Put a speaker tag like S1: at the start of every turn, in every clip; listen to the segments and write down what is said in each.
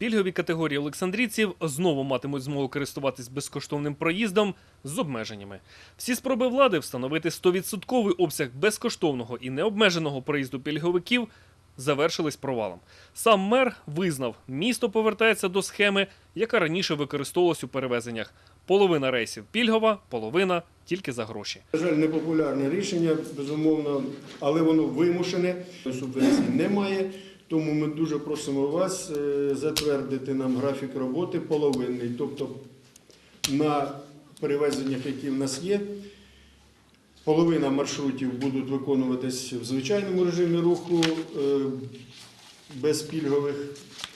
S1: Пільгові категорії олександрійців знову матимуть змогу користуватись безкоштовним проїздом з обмеженнями. Всі спроби влади встановити 100% обсяг безкоштовного і необмеженого проїзду пільговиків завершились провалом. Сам мер визнав, місто повертається до схеми, яка раніше використовувалась у перевезеннях. Половина рейсів пільгова, половина тільки за гроші.
S2: На жаль, непопулярне рішення, безумовно, але воно вимушене. Субвенцій немає. Тому ми дуже просимо вас е, затвердити нам графік роботи половинний. Тобто на перевезеннях, які в нас є, половина маршрутів будуть виконуватись в звичайному режимі руху е, без пільгових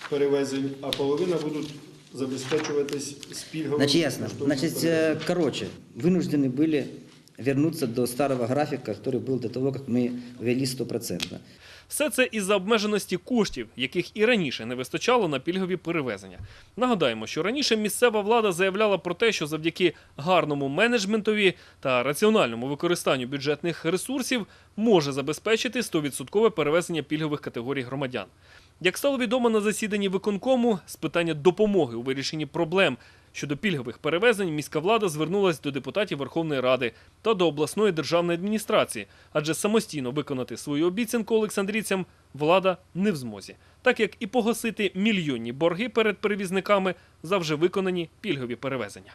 S2: перевезень, а половина будуть забезпечуватись з пільговими.
S3: Значит, ясно.
S2: безкоштовними
S3: Значит,
S2: перевезеннями.
S3: э, короче, вынуждены были вернуться до старого графика, который был до того, как мы ввели стопроцентно.
S1: Все це із-за обмеженості коштів, яких і раніше не вистачало на пільгові перевезення. Нагадаємо, що раніше місцева влада заявляла про те, що завдяки гарному менеджментові та раціональному використанню бюджетних ресурсів може забезпечити 100% перевезення пільгових категорій громадян. Як стало відомо на засіданні виконкому з питання допомоги у вирішенні проблем щодо пільгових перевезень, міська влада звернулась до депутатів Верховної Ради та до обласної державної адміністрації, адже самостійно виконати свою обіцянку олександрійцям влада не в змозі, так як і погасити мільйонні борги перед перевізниками за вже виконані пільгові перевезення.